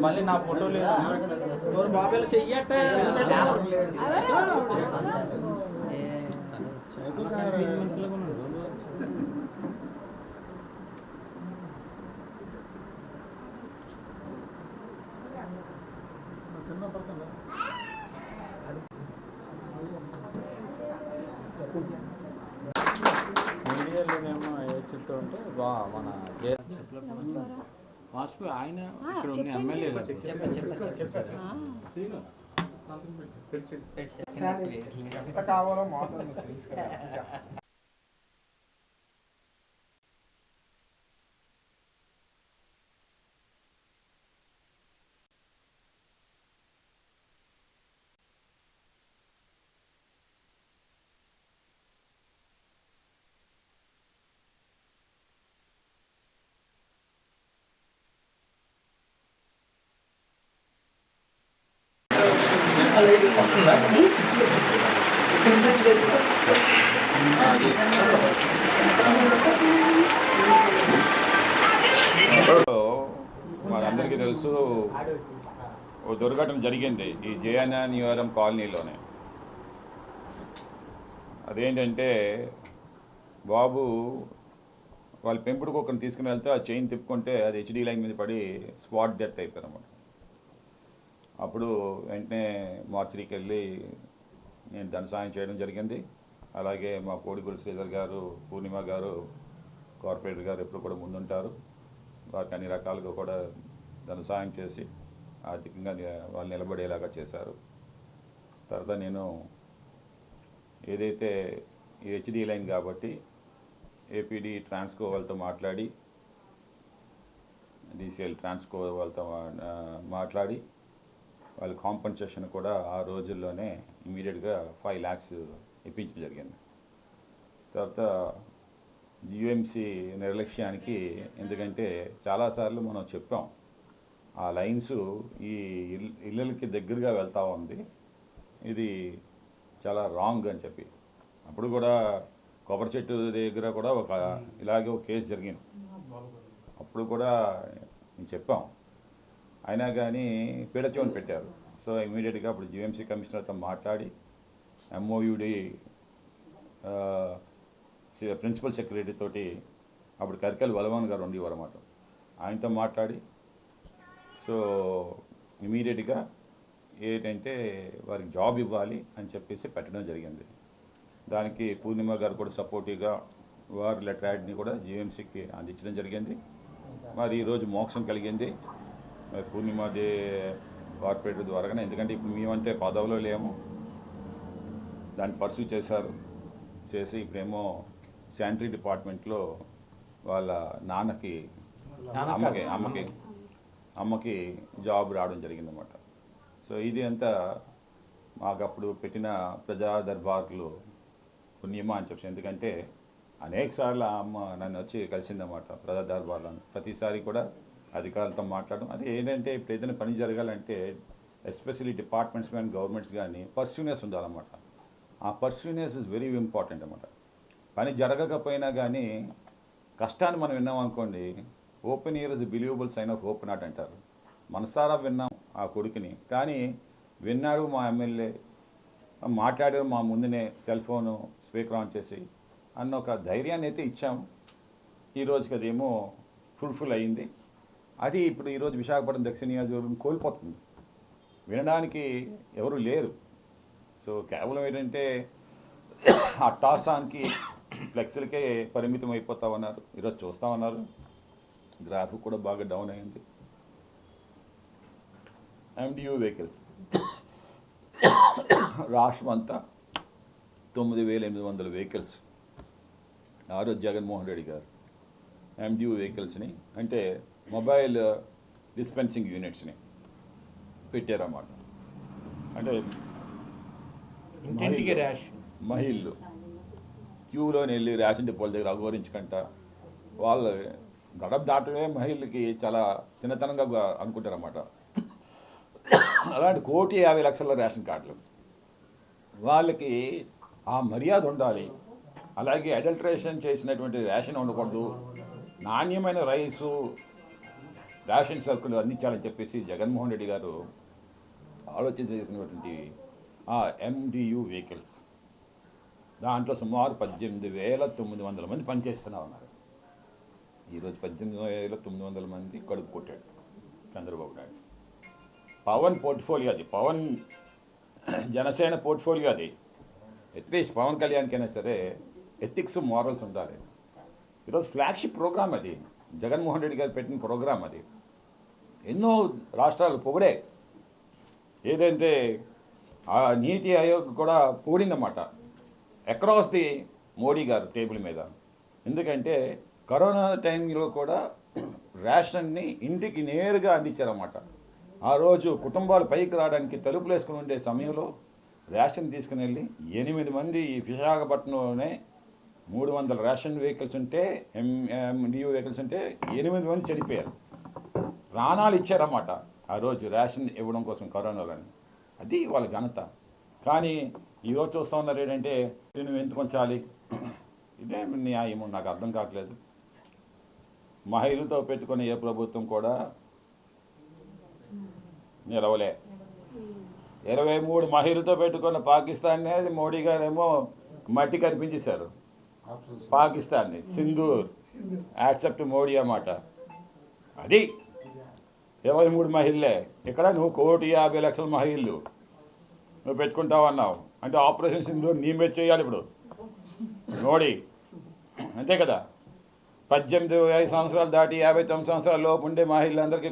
మళ్ళీ నా ఫోటో లేదు బాబాయ్ చెయ్యట మీడియాలోనేమో ఏ చెప్తా ఉంటే వా మన వాజ్పేయి ఆయన ఇక్కడ ఉన్న ఎమ్మెల్యే ఎంత కావాలో మాత్రం తీసుకురా మనందరికీ తెలుసు ఓ దుర్ఘటన జరిగింది ఈ జయన నివారం కాలనీలోనే. అదేంటంటే బాబు వాళ్ళ పెంపుడు కుక్కను తీసుకుని వెళ్తే ఆ చైన్ తిప్పుకుంటే అది హెచ్డీ లైన్ మీద పడి స్పాట్ డెత్ అయిపోయింది అనమాట అప్పుడు వెంటనే మార్చరీకి వెళ్ళి నేను ధన సాయం చేయడం జరిగింది. అలాగే మా కోడిగురు శ్రీధర్ గారు పూర్ణిమ గారు కార్పొరేటర్ గారు ఎప్పుడు కూడా ముందుంటారు. వారికి అన్ని రకాలుగా కూడా ధన సాయం చేసి ఆర్థికంగా వాళ్ళు నిలబడేలాగా చేశారు. తర్వాత నేను ఏదైతే ఈ హెచ్డి లైన్ కాబట్టి ఏపీడీ ట్రాన్స్కో వాళ్ళతో మాట్లాడి డీసీఎల్ ట్రాన్స్కో వాళ్ళతో మాట్లాడి వాళ్ళ కాంపన్సేషన్ కూడా ఆ రోజుల్లోనే ఇమీడియట్గా ఫైవ్ ల్యాక్స్ ఇప్పించడం జరిగింది. తర్వాత జిఎంసి నిర్లక్ష్యానికి ఎందుకంటే చాలాసార్లు మనం చెప్పాం ఆ లైన్స్ ఈ ఇళ్ళకి దగ్గరగా వెళ్తూ ఉంది ఇది చాలా రాంగ్ అని చెప్పి. అప్పుడు కూడా కొబ్బరి చెట్టు దగ్గర కూడా ఒక ఇలాగే ఒక కేసు జరిగింది. అప్పుడు కూడా నేను చెప్పాం అయినా కానీ పీడచోని పెట్టారు. సో ఇమీడియట్గా అప్పుడు జిఎంసీ కమిషనర్తో మాట్లాడి ఎంఓయుడి ప్రిన్సిపల్ సెక్రటరీ తోటి అప్పుడు కరికల్ వలవాన్ గారు ఉండేవారు అన్నమాట. ఆయనతో మాట్లాడి సో ఇమీడియట్గా ఏంటంటే వారికి జాబ్ ఇవ్వాలి అని చెప్పేసి పెట్టడం జరిగింది. దానికి పూర్ణిమ గారు కూడా సపోర్టివ్గా వారి లెటర్ యాడ్ని కూడా జీఎంసీకి అందించడం జరిగింది. మరి ఈరోజు మోక్షం కలిగింది. మరి పూర్ణిమ దే కార్పొరేటర్ ద్వారానే ఎందుకంటే ఇప్పుడు మేమంతే పదవిలో లేము. దాన్ని పర్సూ చేశారు. చేసి ఇప్పుడేమో శానిటరీ డిపార్ట్మెంట్లో వాళ్ళ నాన్నకి అమ్మకి అమ్మకి అమ్మకి జాబ్ రావడం జరిగిందన్నమాట. సో ఇది అంతా మాకు అప్పుడు పెట్టిన ప్రజా దర్బార్లు పుణ్యమా అని చెప్పి ఎందుకంటే అనేక సార్లు ఆ అమ్మ నన్ను వచ్చి కలిసిందన్నమాట ప్రజా దర్బార్లో. ప్రతిసారి కూడా అధికారులతో మాట్లాడడం. అది ఏంటంటే ఇప్పుడు ఏదైనా పని జరగాలంటే ఎస్పెషలీ డిపార్ట్మెంట్స్ కానీ గవర్నమెంట్స్ కానీ పర్సూనెస్ ఉండాలన్నమాట. ఆ పర్సూనెస్ ఇస్ వెరీ ఇంపార్టెంట్ అనమాట పని జరగకపోయినా కానీ కష్టాన్ని మనం విన్నాం అనుకోండి open ear is believable sign of open heart అంటారు. మనసారా విన్నాం ఆ కొడుకుని కానీ విన్నాడు మా ఎమ్మెల్యే మాట్లాడారు మా ముందునే సెల్ ఫోను స్పీకర్ ఆన్ చేసి అన్న ఒక ధైర్యాన్ని అయితే ఇచ్చాం. ఈ రోజుకి అదేమో ఫుల్ఫిల్ అయ్యింది అది ఇప్పుడు ఈరోజు విశాఖపట్నం దక్షిణ నియోజకవర్గం కోల్పోతుంది. వినడానికి ఎవరు లేరు. సో కేవలం ఏంటంటే ఆ టాసాన్కి ఫ్లెక్స్లకే పరిమితం అయిపోతా ఉన్నారు. ఈరోజు చూస్తా ఉన్నారు. గ్రాఫ్ కూడా బాగా డౌన్ అయింది. MDU vehicles. రాష్ట్రం అంతా తొమ్మిది వేల ఎనిమిది వందల వెహికల్స్. ఆరోజు జగన్మోహన్ రెడ్డి గారు ఎండియూ వెహికల్స్ని అంటే మొబైల్ డిస్పెన్సింగ్ యూనిట్స్ని పెట్టారన్నమాట అంటే ఇంటింటికి ర్యాష్ మహిళలు క్యూలోని వెళ్ళి రేషన్ డిపోల దగ్గర అఘోరించకంట. వాళ్ళు గడప దాటమే మహిళలకి చాలా చిన్నతనంగా అనుకుంటారన్నమాట. అలాంటి కోటి యాభై లక్షల రేషన్ కార్డులు. వాళ్ళకి ఆ మర్యాద ఉండాలి. అలాగే అడల్ట్రేషన్ చేసినటువంటి రేషన్ ఉండకూడదు. నాణ్యమైన రైసు రేషన్ సరుకులు అందించాలని చెప్పేసి జగన్మోహన్ రెడ్డి గారు ఆలోచన చేసినటువంటి ఆ ఎండియు వెహికల్స్ దాంట్లో సుమారు పద్దెనిమిది వేల తొమ్మిది వందల మంది పనిచేస్తున్నా ఉన్నారు. ఈరోజు పద్దెనిమిది వేల తొమ్మిది వందల మంది కడుపు కొట్టాడు చంద్రబాబు నాయుడు. పవన్ పోర్ట్ఫోలియో అది. పవన్ జనసేన పోర్ట్ఫోలియో అది. అట్లీస్ట్ పవన్ కళ్యాణ్కైనా సరే ఎథిక్స్ మారల్స్ ఉండాలి. ఈరోజు ఫ్లాగ్షిప్ ప్రోగ్రామ్ అది. జగన్మోహన్ రెడ్డి గారు పెట్టిన ప్రోగ్రామ్ అది. ఎన్నో రాష్ట్రాలు పొగిడే ఏదంటే ఆ నీతి ఆయోగ్ కూడా కూడిందన్నమాట అక్రాస్ ది మోడీ గారు టేబుల్ మీద. ఎందుకంటే కరోనా టైంలో కూడా రేషన్ని ఇంటికి నేరుగా అందించారన్నమాట. ఆ రోజు కుటుంబాలు పైకి రావడానికి తలుపులు వేసుకుని ఉండే సమయంలో రేషన్ తీసుకుని వెళ్ళి ఎనిమిది మంది ఈ విశాఖపట్నంలోనే మూడు వందల రేషన్ వెహికల్స్ ఉంటే ఎండియూ వెహికల్స్ ఉంటే ఎనిమిది మంది చనిపోయారు. ప్రాణాలు ఇచ్చారన్నమాట ఆ రోజు రేషన్ ఇవ్వడం కోసం కరోనాలని అది వాళ్ళ ఘనత. కానీ ఈరోజు చూస్తూ ఉన్నారు ఏంటంటే నువ్వు ఎందుకు ఉంచాలి? ఇదే న్యాయము నాకు అర్థం కావట్లేదు. మహిళలతో పెట్టుకునే ఏ ప్రభుత్వం కూడా నిలవలే. ఇరవై మూడు మహిళలతో పెట్టుకున్న పాకిస్తాన్ మోడీ గారేమో మట్టి కనిపించేశారు. పాకిస్తాన్ని సింధూర్. యాక్సెప్ట్ మోడీ అన్నమాట. అది. ఇరవై మూడు మహిళలే ఇక్కడ నువ్వు కోటి యాభై లక్షల మహిళలు నువ్వు పెట్టుకుంటావు అన్నావు. అంటే ఆపరేషన్ సింధూర్ నీ మీద చేయాలి ఇప్పుడు. మోడీ. అంతే కదా. పద్దెనిమిది ఐదు సంవత్సరాలు దాటి యాభై తొమ్మిది సంవత్సరాల లోపు ఉండే మహిళలందరికీ